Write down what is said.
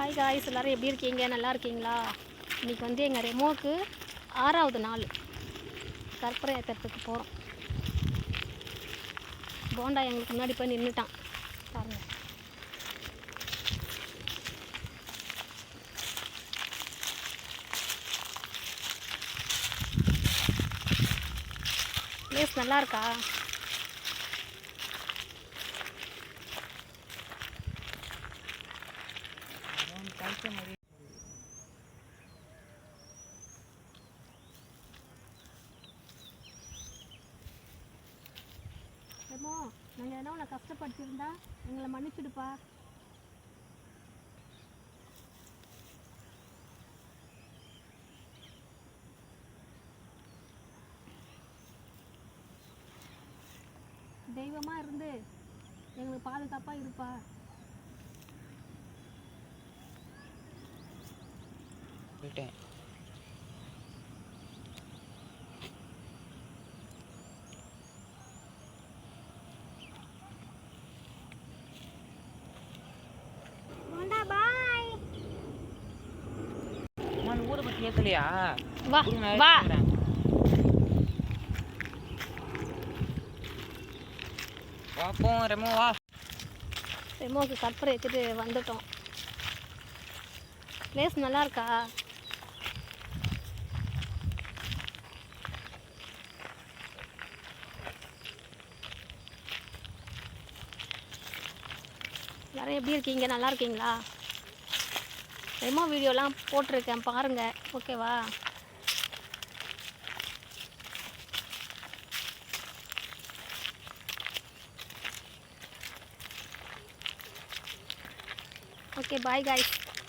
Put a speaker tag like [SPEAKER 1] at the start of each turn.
[SPEAKER 1] hi guys எல்லோரும் எப்படி இருக்கீங்க நல்லா இருக்கீங்களா இன்றைக்கி வந்து எங்கள் ரெமோவுக்கு ஆறாவது நாள் கற்பரை ஏற்றுறதுக்கு போகிறோம் போண்டா எங்களுக்கு முன்னாடி போய் நின்றுட்டான் பாருங்கள் ப்ளேஸ் நல்லா இருக்கா அழிக்க முடியும் ஏமோ நாங்கள் என்ன உன்னை கஷ்டப்படுத்தியிருந்தா எங்களை மன்னிச்சுடுப்பா தெய்வமாக இருந்து எங்களுக்கு பாதுகாப்பாக இருப்பா போயிட்டேன் ஊரை வா ரெமோ வா ரெமோக்கு கற்பரை எடுத்துட்டு வந்துட்டோம் பிளேஸ் நல்லா இருக்கா எல்லோரும் எப்படி இருக்கீங்க நல்லா இருக்கீங்களா ரெமோ வீடியோலாம் போட்டிருக்கேன் பாருங்கள் ஓகேவா ஓகே பாய் காய்ஸ்